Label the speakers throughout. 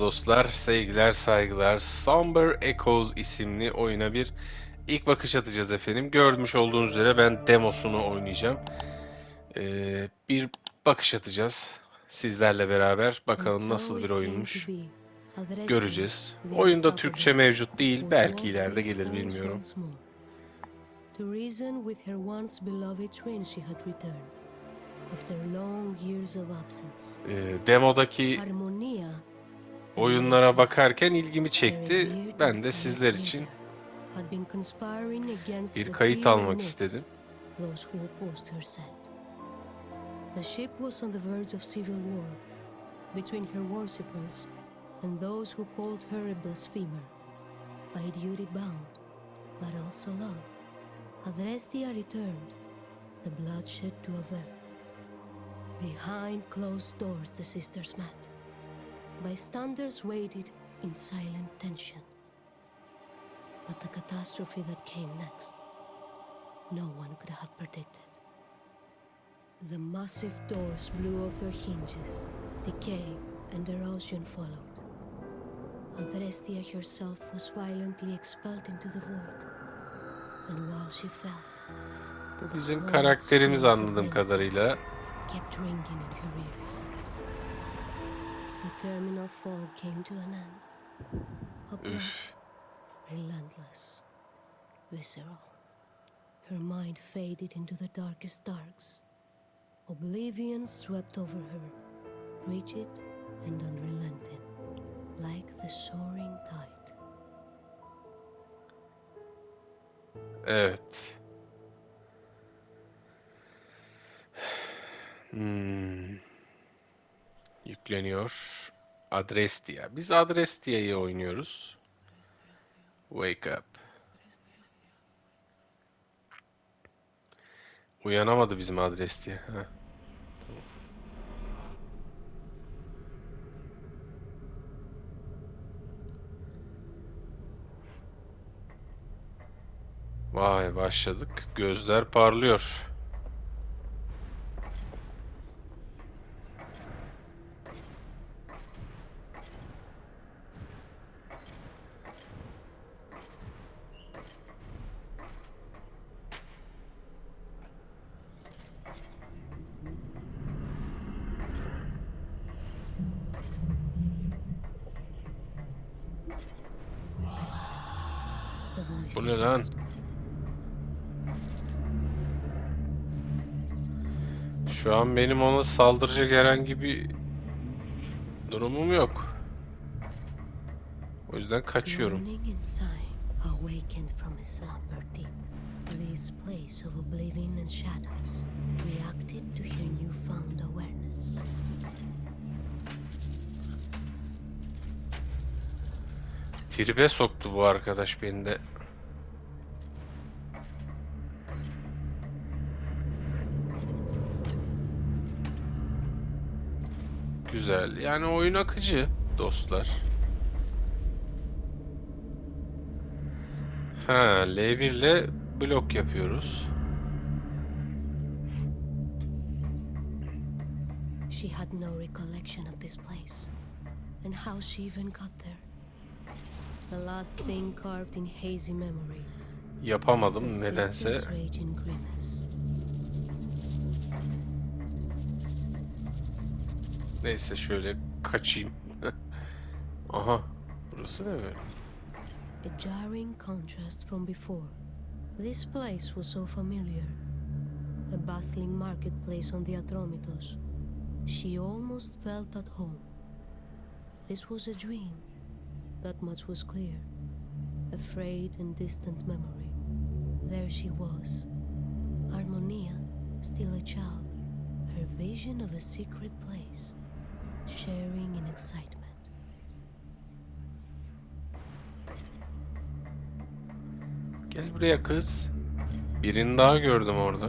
Speaker 1: Merhaba dostlar, sevgiler, saygılar. Somber Echoes isimli oyuna bir ilk bakış atacağız efendim. Görmüş olduğunuz üzere ben demosunu oynayacağım. Ee, bir bakış atacağız sizlerle beraber. Bakalım nasıl bir oyunmuş göreceğiz. Oyunda Türkçe mevcut değil, belki ileride gelir bilmiyorum.
Speaker 2: To reason with her once beloved twin she had returned. After long years of absence.
Speaker 1: Ee, demodaki
Speaker 2: Harmonia
Speaker 1: oyunlara bakarken ilgimi çekti. Ben de sizler için bir kayıt almak istedim.
Speaker 2: The ship was on the verge of civil war between her worshippers and those who called her a blasphemer, by duty bound, but also love. Adrestia returned, the bloodshed to avert. Behind closed doors, the sisters met. Bystanders waited in silent tension. But the catastrophe that came next, no one could have predicted. The massive doors blew off their hinges, decay and erosion followed. Adrestia herself was violently expelled into the void. And while she fell,
Speaker 1: Bu bizim karakterimiz anladığım kadarıyla.
Speaker 2: kept ringing in her ears. The terminal fall came to an end. Abrupt, relentless, visceral. Her mind faded into the darkest darks. Oblivion swept over her, rigid and unrelenting, like the soaring tide.
Speaker 1: Evet. Hmm. Yükleniyor. Adrestia. Biz Adrestia'yı oynuyoruz. Wake up. Uyanamadı bizim Adrestia. Heh. Tamam. Vay başladık. Gözler parlıyor.
Speaker 2: The voice
Speaker 1: Bu ne lan? Şu an benim ona saldıracak herhangi bir durumum yok. O yüzden kaçıyorum.
Speaker 2: Awakened from his slumber deep, this place of oblivion and shadows reacted to her newfound awareness.
Speaker 1: Tribe soktu bu arkadaş beni de. Güzel. Yani oyun akıcı dostlar. Ha, L1 ile blok yapıyoruz.
Speaker 2: She had no recollection of this place, and how she even got there. The last thing carved in hazy memory.
Speaker 1: Yapamadım nedense. Neyse şöyle kaçayım. Aha. Burası ne böyle?
Speaker 2: A jarring contrast from before. This place was so familiar. A bustling marketplace on the Atromitos. She almost felt at home. This was a dream. That much was clear. A frayed and distant memory. There she was. Harmonia, still a child. Her vision of a secret place. Sharing in excitement.
Speaker 1: Gel buraya kız. Birini daha gördüm orada.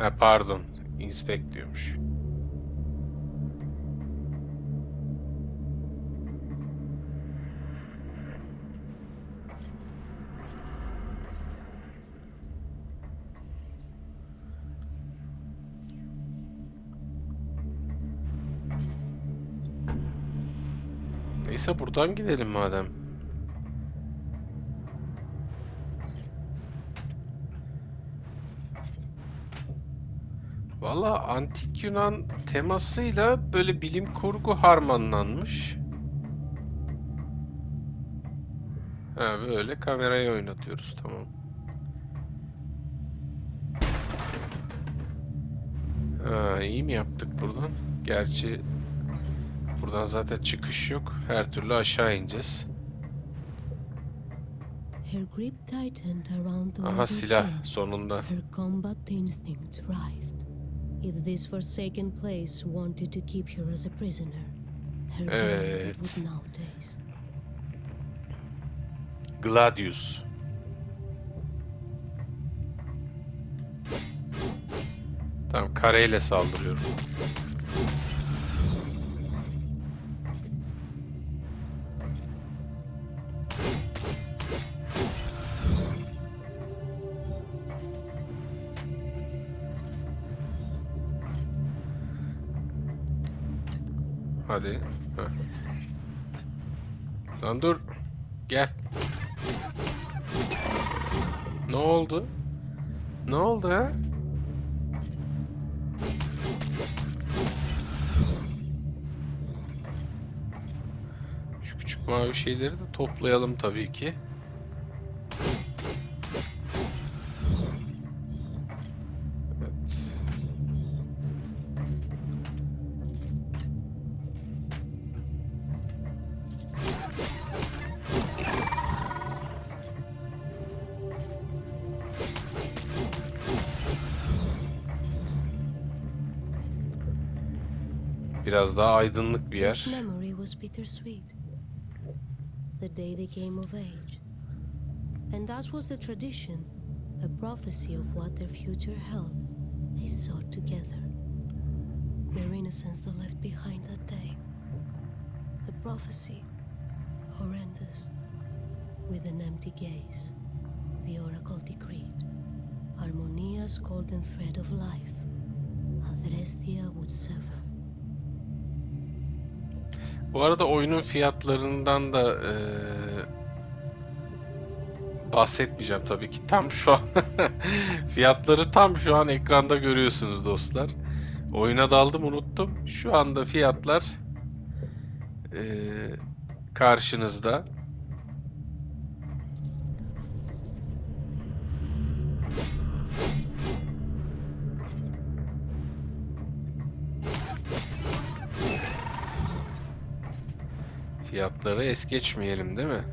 Speaker 1: Ha pardon. Inspect diyormuş. Neyse buradan gidelim madem. Valla antik Yunan temasıyla böyle bilim kurgu harmanlanmış. Ha böyle kamerayı oynatıyoruz tamam. Ha iyi mi yaptık buradan? Gerçi buradan zaten çıkış yok. Her türlü aşağı ineceğiz.
Speaker 2: Her grip tightened around the
Speaker 1: Aha silah sonunda.
Speaker 2: Her combat instinct writhed. If this forsaken place wanted to keep her as a prisoner, her eh,
Speaker 1: Evet.
Speaker 2: it would now taste.
Speaker 1: Gladius. Tamam kareyle saldırıyorum. Hadi. Heh. Lan dur. Gel. Ne oldu? Ne oldu ha? Şu küçük mavi şeyleri de toplayalım tabii ki. Biraz daha aydınlık bir yer.
Speaker 2: The day they came of age. And as was the tradition, a prophecy of what their future held, they sought together. Their innocence they left behind that day. A prophecy, horrendous, with an empty gaze. The oracle decreed. Harmonia's golden thread of life, Adrestia would sever.
Speaker 1: Bu arada oyunun fiyatlarından da eee, bahsetmeyeceğim tabii ki. Tam şu an fiyatları tam şu an ekranda görüyorsunuz dostlar. Oyuna daldım unuttum. Şu anda fiyatlar eee, karşınızda. Fiyatları es geçmeyelim değil mi?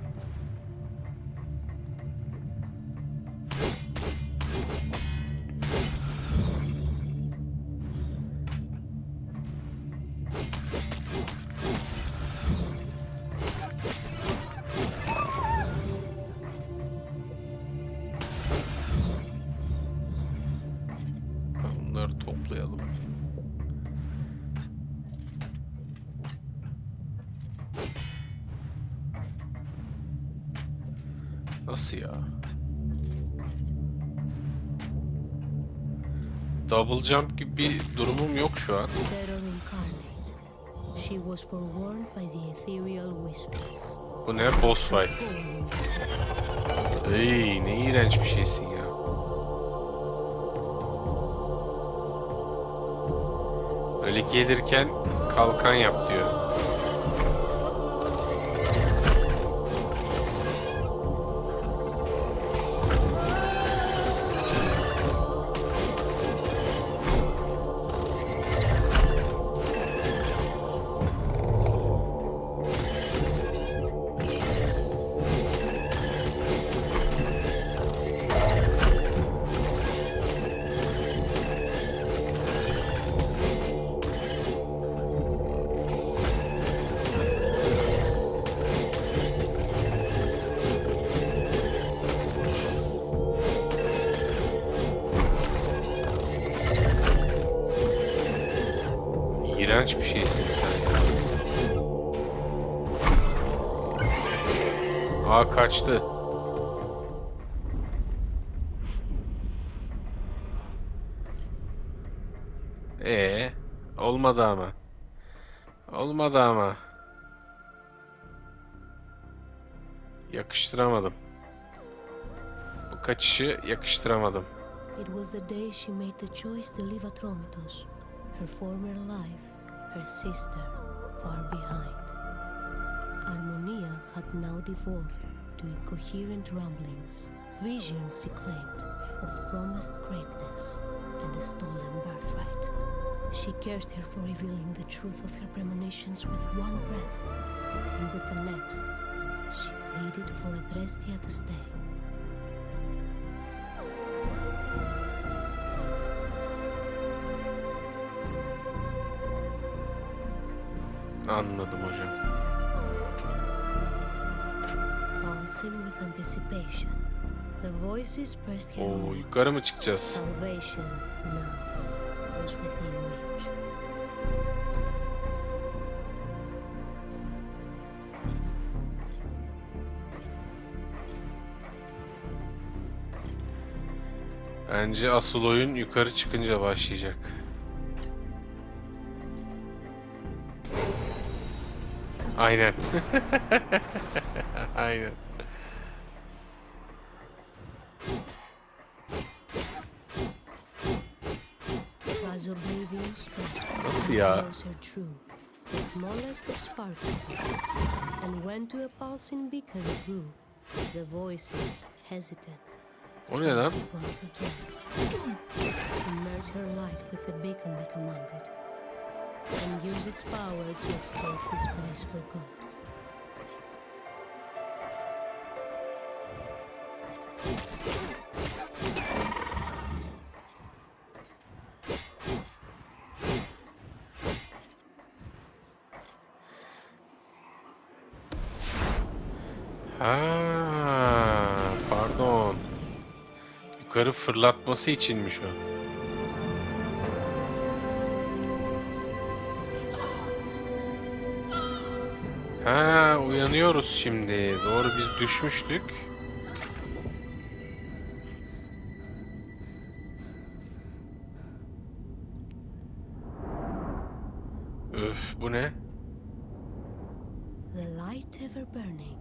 Speaker 1: Nasıl ya? Double jump gibi bir durumum yok şu an. Bu ne? Boss fight. Ey ne iğrenç bir şeysin ya. Öyle gelirken kalkan yap diyor. İğrenç bir şeysin sen ya. Aa kaçtı. Ee, olmadı ama. Olmadı ama. Yakıştıramadım. Bu kaçışı yakıştıramadım.
Speaker 2: It was the day she made the choice to leave Atromitos, her former life, her sister, far behind. Harmonia had now devolved to incoherent ramblings, visions she claimed of promised greatness and a stolen birthright. She cursed her for revealing the truth of her premonitions with one breath, and with the next, she pleaded for Adrestia to stay.
Speaker 1: Anladım hocam.
Speaker 2: pulsing with anticipation. The voices pressed her
Speaker 1: Oo
Speaker 2: on.
Speaker 1: yukarı mı çıkacağız?
Speaker 2: Salvation now was within reach.
Speaker 1: Bence asıl oyun yukarı çıkınca başlayacak. Aynen. Aynen.
Speaker 2: As oblivion stretched
Speaker 1: Nasıl ya?
Speaker 2: closer true, the smallest of sparks and when to a pulsing beacon grew, the voices hesitant.
Speaker 1: O ne lan?
Speaker 2: Once again. Merge her light with the beacon they commanded, and use its power to escape this place for good.
Speaker 1: Ha, pardon. Yukarı fırlatması içinmiş o. Ha, uyanıyoruz şimdi. Doğru biz düşmüştük. Öf, bu ne?
Speaker 2: The light ever burning,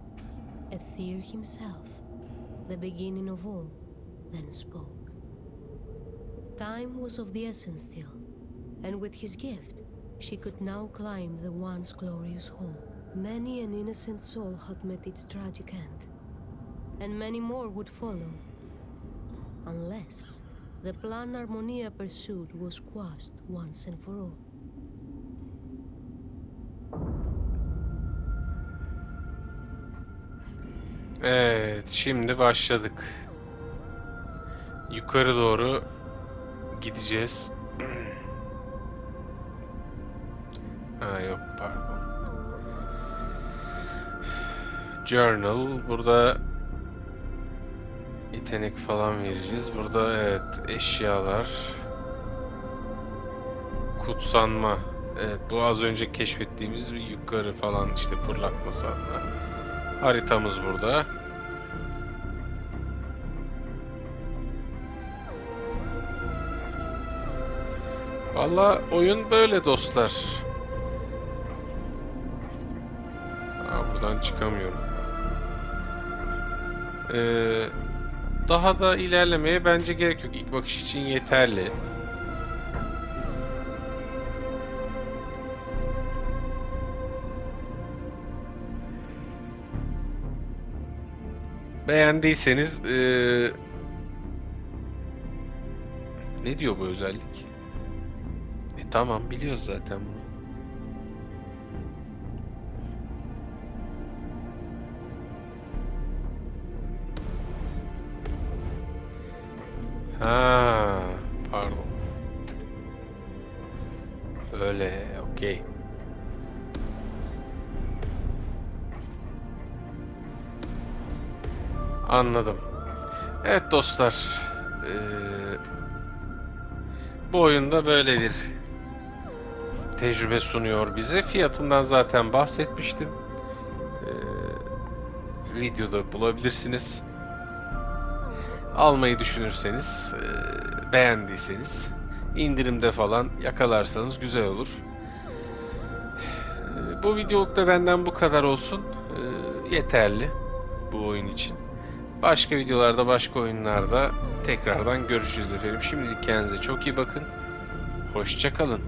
Speaker 2: Aether himself, the beginning of all, then spoke. Time was of the essence still, and with his gift, she could now climb the once glorious hall. Many an innocent soul had met its tragic end, and many more would follow, unless the plan Harmonia pursued was quashed once and for all.
Speaker 1: Evet, şimdi başladık. Yukarı doğru gideceğiz. ha yok pardon. Journal. Burada yetenek falan vereceğiz. Burada evet eşyalar. Kutsanma. Evet bu az önce keşfettiğimiz bir yukarı falan işte fırlatması adına. Haritamız burada. Valla oyun böyle dostlar. Aa, buradan çıkamıyorum. Ee, daha da ilerlemeye bence gerek yok. İlk bakış için yeterli. Beğendiyseniz ee, ne diyor bu özellik? E tamam biliyoruz zaten bunu. Ha, pardon. Öyle, okey. Anladım. Evet dostlar. eee, bu oyunda böyle bir tecrübe sunuyor bize. Fiyatından zaten bahsetmiştim. Ee, videoda bulabilirsiniz. Almayı düşünürseniz, e, beğendiyseniz indirimde falan yakalarsanız güzel olur. Ee, Bu videolukta benden bu kadar olsun. Ee, Yeterli bu oyun için. Başka videolarda, başka oyunlarda tekrardan görüşürüz efendim. Şimdilik kendinize çok iyi bakın. Hoşça kalın.